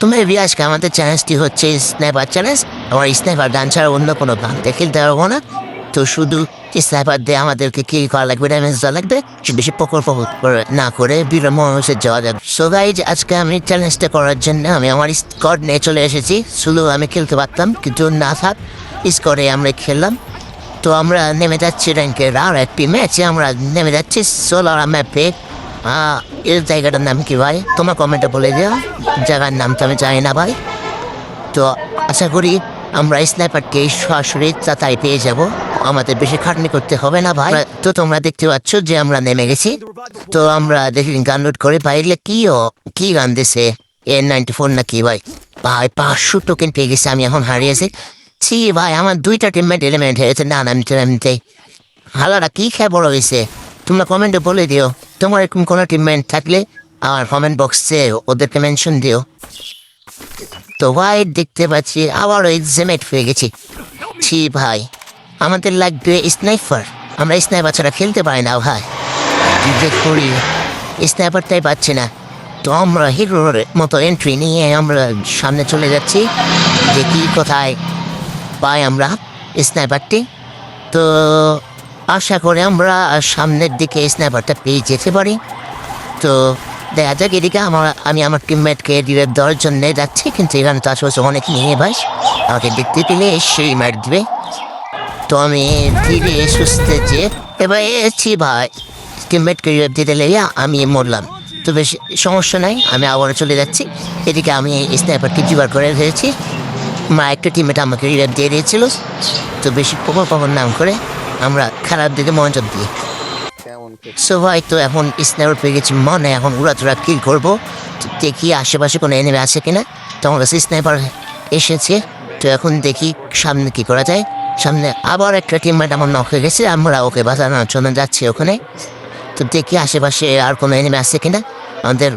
তোমার বি আজকে আমাদের চ্যালেঞ্জটি হচ্ছে স্ন্যাপার চ্যালেঞ্জ আমার স্ন্যাপার গান ছাড়া অন্য কোনো গান খেলতে পারব না। তো শুধু স্ন্যাপার দিয়ে আমাদেরকে কি করা লাগবে ড্যামেজ দেওয়া লাগবে সে বেশি পকর করে না করে বিরম মানুষের যাওয়া যাবে সো গাইজ আজকে আমি চ্যালেঞ্জটা করার জন্য আমি আমার স্কট নিয়ে চলে এসেছি। শুধু আমি খেলতে পারতাম, কিন্তু না থাক স্কটে আমরা খেললাম। তো আমরা নেমে যাচ্ছি র্যাঙ্কের আর একটি ম্যাচে আমরা নেমে যাচ্ছি সোলার ম্যাপে এর জায়গাটার নাম কি ভাই? তোমার কমেন্টে বলে দিও। জায়গার নাম তো আমি জানি না ভাই। তো আশা করি আমরা স্ন্যাপারকে সরাসরি তাই পেয়ে যাব। আমাদের বেশি খাটনি করতে হবে না ভাই। তো তোমরা দেখতে পাচ্ছ যে আমরা নেমে গেছি। তো আমরা দেখি গান লোড করে বাইরে কি ও? কি গান দিছে? এ নাইনটি ফোর না কি ভাই? ভাই, পাঁচশো টোকেন পেয়ে গেছি, আমি এখন হারিয়েছি ছি ভাই, আমার দুইটা টিমমেট এলিমেন্ট হয়েছে। না নামতে নামতে হালারা, কি খেয়ে বড় হয়েছে? তোমরা কমেন্টে বলে দিও। তোমার এরকম কোনো টিমমেট থাকলে আমার কমেন্ট বক্সে ওদেরকে মেনশন দিও। তো ভাই দেখতে পাচ্ছি আবার ওই জেমেট হয়ে গেছি। ছি ভাই, আমাদের লাগবে স্নাইপার আমরা স্নাইপার ছাড়া খেলতে পারি না ভাই। যে করি স্নাইপারটাই পাচ্ছি না। তো আমরা হিরোর মতো এন্ট্রি নিয়ে আমরা সামনে চলে যাচ্ছি। যে দেখি কোথায় পাই আমরা স্নাইপারটি তো আশা করে আমরা সামনের দিকে স্ন্যাপারটা পেয়ে যেতে পারি। তো দেখা যাক এদিকে আমার, আমি আমার টিমমেটকে রিভাইভ দেওয়ার জন্য যাচ্ছি, কিন্তু এখানে তো আশেপাশে অনেক নিয়ে ভাই। আমাকে দেখতে পেলে সেই মার দিবে। তো আমি ধীরে সুস্থে যে এবার এসেছি ভাই। টিমমেটকে রিভাইভ দিতে লেগে আমি মরলাম। তো বেশ সমস্যা নাই, আমি আবারও চলে যাচ্ছি। এদিকে আমি স্নাইপারকে জোগাড় করে ফেলেছি মা, একটা টিমমেট আমাকে রিভাইভ দিয়ে দিয়েছিল। তো বেশি পকর পকর নাম করে আমরা খারাপ দিকে মনোযোগ দিই। সো ভাই, তো এখন স্ন্যাপার পেয়ে গেছি, মনে এখন উড়াধুরা কিল করব? তো দেখি আশেপাশে কোনো এনিমে আছে কিনা? তো আমার কাছে স্ন্যাপার এসেছে। তো এখন দেখি সামনে কি করা যায়। সামনে আবার একটা টিমমেট আমার হয়ে গেছে, আমরা ওকে বাঁচানোর জন্য যাচ্ছি ওখানে। তো দেখি আশেপাশে আর কোনো এনিমে আছে কিনা? আমাদের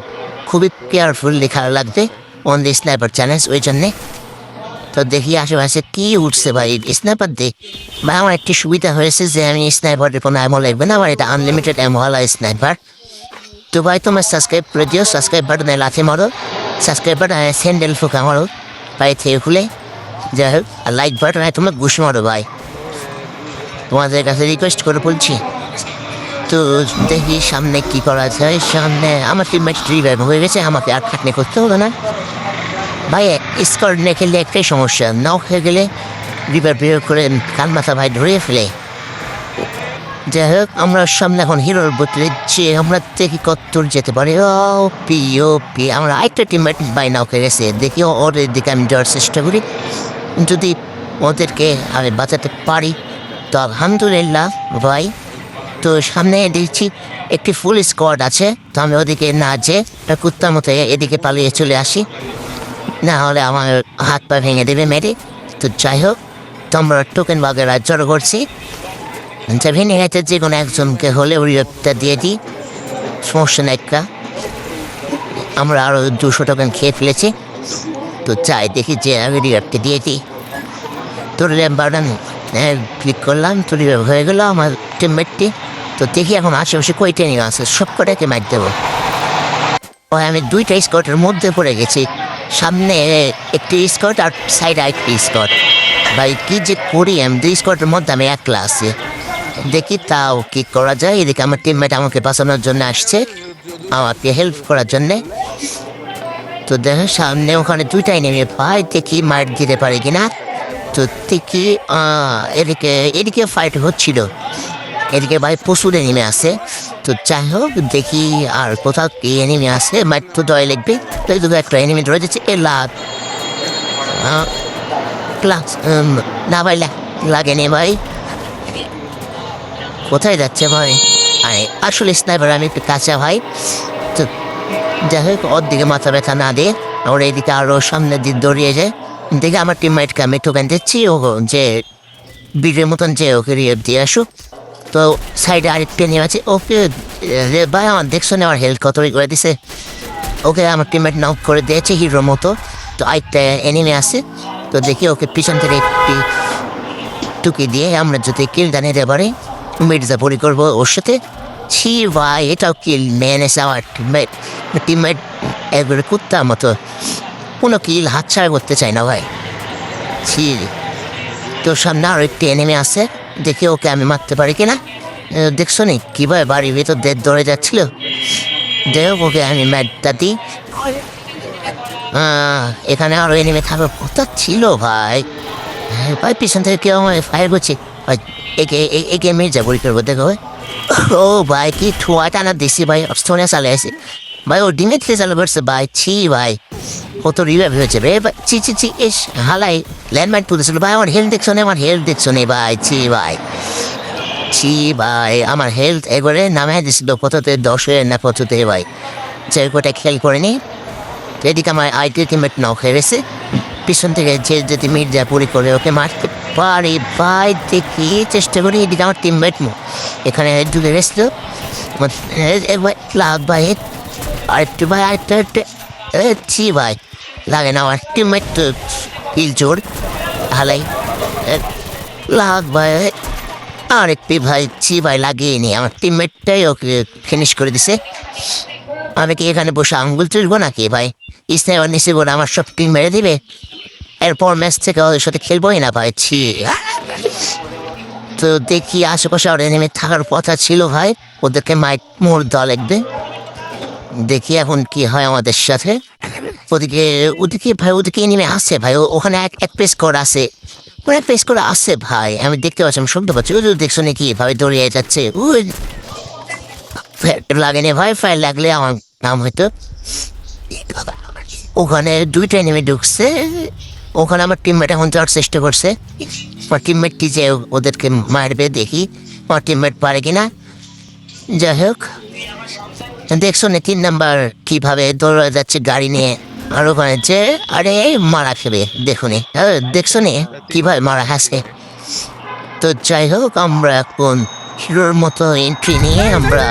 খুবই কেয়ারফুল খেলা লাগবে অন দি স্নাইপার চ্যালেঞ্জ ওই জন্যে। তো দেখি আশেপাশে কি উঠছে ভাই। স্নাইপার দেখ ভাই, আমার একটি সুবিধা হয়েছে যে আমি স্নাইপারের কোনো অ্যামো লাগবে না। আমার এটা আনলিমিটেড অ্যামোওয়ালা স্নাইপার তো ভাই, তোমার সাবস্ক্রাইব করে দিও। সাবস্ক্রাইব বাটনে লাথি মারো। সাবস্ক্রাইব বাটনে স্যান্ডেল ফুকা মারো। ভাই, থেকে খুলে যাই হোক। আর লাইক বাটনে তোমরা ঘুষ মারো ভাই। তোমাদের কাছে রিকোয়েস্ট করে বলছি। তো দেখি সামনে কি করা যায়। সামনে আমার টিমমেট রিভাইভ হয়ে গেছে। আমাকে আর খাটনি করতে হলো না। ভাই স্কোর না খেললে একটাই সমস্যা। নাও খেয়ে গেলে রিভার বিভার করে কান মাথা ভাই ধরিয়ে ফেলে। যাই হোক, আমরা সামনে এখন হিরোর বদলে যে আমরা দেখি কত যেতে পারি। ও পি ও পি। আমরা আরেকটা টিমমেট বাই নাও গেছে। দেখি ওদের দিকে আমি যাওয়ার চেষ্টা করি। যদি ওদেরকে আমি বাঁচাতে পারি, তো আলহামদুলিল্লাহ ভাই। তো সামনে দেখছি একটি ফুল স্কোয়াড আছে। তো আমি ওদিকে না যে কুত্তার মতো এদিকে পালিয়ে চলে আসি। না হলে আমার হাত পা ভেঙে দেবে মেরে তো যাই হোক, তোমরা টোকেন বাগেরা জড়ো করছি। ভেঙে গেছে যে কোনো একজনকে হলে উড়িটা দিয়ে দিই। সমস্যা একটা আমরা আরও দুশো টোকেন খেয়ে ফেলেছি। তো চাই দেখি যে আমি রিভাবকে দিয়ে দিই। তোর র্যাম বাটন ক্লিক করলাম, তো হয়ে গেলো আমার টিমমেটটি তো দেখি এখন আশেপাশে কই ট্রেনিং আছে সব কটাকে মার দেবো আমি দুইটা স্কটের মধ্যে পড়ে গেছি। সামনে একটি স্কট আর সাইডে একটি স্কট। ভাই, কি যে করি আমি? দুই স্কটের মধ্যে আমি একলা আছি। দেখি তাও কি করা যায়। এদিকে আমার টিমমেট আমাকে বাঁচানোর জন্য আসছে। আমাকে হেল্প করার জন্যে। তো দেখো সামনে ওখানে দুইটাই নেমে পাই দেখি মার দিতে পারি কিনা। তো দেখি এদিকে এদিকে ফাইট হচ্ছিল। এদিকে ভাই প্রচুর এনিমে আছে। তো যাই হোক দেখি আর কোথাও কি এনিমে আছে। মার তো দয় লিখবে। তো এই দুটো একটা এনিমি ধরে যাচ্ছে এ লাভ। ক্লাস না ভাই, লা- লাগেনি ভাই। কোথায় যাচ্ছে ভাই? আরে, আসলে স্নাইপার আমি একটু কাঁচা ভাই। তো যাই হোক, ওর দিকে মাথা ব্যথা না দিয়ে ওর এইদিকে আরও সামনের দিক দৌড়িয়ে যায়। দেখে আমার টিমমেটকে আমি টোকেন দিচ্ছি। ও যে বীরের মতন যে ওকে রিয়ে দিয়ে আসুক। তো সাইডে আরেকটা নিয়ে আছে। ওকে, রে ভাই, আমার দেখছ না, আমার হেলথ কত করে দিছে? ওকে, আমার টিমমেট নক করে দিয়েছে হিরোর মতো। তো আরেকটা এনিমে আছে। তো দেখি ওকে পিছন থেকে একটি টুকি দিয়ে আমরা যদি কিল পারি, মির্জা পরি করব ওর সাথে। ছি ভাই, এটাও কিল ম্যানেজ আমার টিমমেট টিমমেট একবারে কুত্তার মতো। কোনো কিল হাতছাড়া করতে চাই না ভাই। ছি, তোর সামনে আরও একটি এনেমে আছে। দেখি ওকে আমি মারতে পারি কিনা? দেখছ নি কীভাবে বাড়ির ভিতর দিয়ে দৌড়ে যাচ্ছিল? দেখ ওকে আমি ম্যাটটা দিই। এখানে আরও এনিমে থাকার কথা ছিল ভাই। হ্যাঁ, ভাই পিছন থেকে কেউ আমায় ফায়ার করছে। একে একে মির্জা বড়ি করব দেখো ভাই। ও ভাই কি ঠোয়া টানা দিছি ভাই অস্ট্রেলিয়া চালে আসে। ভাই ও খেলে চালু করছে ভাই ছি ভাই। কত রিভাইভ হয়েছে রে? চি চি ছি এস, হালাই ল্যান্ডমাইন তুলেছিল ভাই, আমার হেলথ দেখছ আমার হেলথ দেখছ না ভাই? ছি ভাই। ছি, ভাই, আমার হেলথ এবারে নামে দিছিল। কততে দশে না কততে ভাই। যে কোটা খেয়াল করেনি। এদিকে আমার আইটি টিমেট নক হয়ে গেছে। পিছন থেকে যে যদি মির্জা পুরি করে ওকে মারতে পারি, ভাই, দেখি, চেষ্টা করি। এদিকে আমার টিমমেট মো, এখানে ঢুকে গেছিল। একবার লাভ, ভাই, আরেকটু ভাই, আরেকটু আরেকটু ছি, ভাই। লাগে না, আমার টিমমেট তো হিল জোর হালাই লাভ ভাই আরেকটি ভাই ছি ভাই লাগিয়ে নি। আমার টিমমেটটাই ওকে ফিনিশ করে দিছে। আমি কি এখানে বসে আঙ্গুল চুলবো নাকি ভাই? স্নেহ নিচে বলে আমার সব টিম মেরে দিবে। এরপর ম্যাচ থেকে ওদের সাথে খেলবোই না ভাই, ছি। তো দেখি আশেপাশে আর নেমে থাকার কথা ছিল ভাই। ওদেরকে মাইক মোর দল একবে দেখি এখন কি হয় আমাদের সাথে। ওদিকে ওদিকে ভাই, ওদিকে নেমে আসছে ভাই ওখানে এক এক পেস করে আছে। এক পেস করে আসছে ভাই, আমি দেখতে পাচ্ছি, আমি শুনতে পাচ্ছি। যে দেখছ নাকি, ভাই দৌড়িয়ে যাচ্ছে। ওই লাগেনি ভাই ফাইল লাগলে আমার নাম হয়তো ওখানে দুইটা নেমে ঢুকছে। ওখানে আমার টিমমেট এখন যাওয়ার চেষ্টা করছে। আমার টিমমেট কি যে ওদেরকে মারবে দেখি। আমার টিমমেট পারে কিনা। যাই হোক। দেখছ না তিন নাম্বার? কীভাবে দৌড়ে যাচ্ছে গাড়ি নিয়ে? আর যে, আরে, মারা খেবে, দেখুনি। হ্যাঁ দেখছ নি কীভাবে মারা হাসে? তো যাই হোক, আমরা এখন হিরোর মতো এন্ট্রি নিয়ে আমরা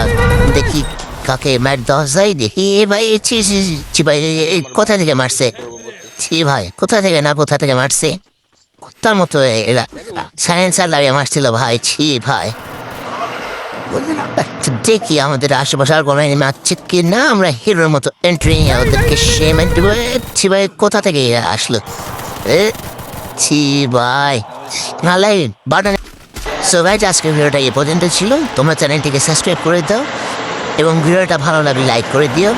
দেখি কাকে ম্যাট দশ যায়, দেখি। এ ভাই, ছি ছি ভাই কোথা থেকে মারছে? ছি ভাই, কোথা থেকে না কোথা থেকে মারছে? তার মতো এরা? সায়েন্সার লাগিয়ে মারছিল ভাই, ছি ভাই। দেখি, আমাদের আশেপাশে আর কোনো এনিমি আছে কি না আমরা হিরোর মতো এন্ট্রি ওদেরকে সেমেন্ট ছি ভাই, কোথা থেকে আসলো? এ, ছি ভাই। নালাই বাটন। সো গাইজ আজকের ভিডিওটা এ পর্যন্ত ছিল। তোমরা চ্যানেলটিকে সাবস্ক্রাইব করে দাও এবং ভিডিওটা ভালো লাগলে লাইক করে দিও।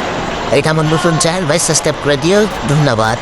এটা আমার নতুন চ্যানেল ভাই সাবস্ক্রাইব করে দিও। ধন্যবাদ।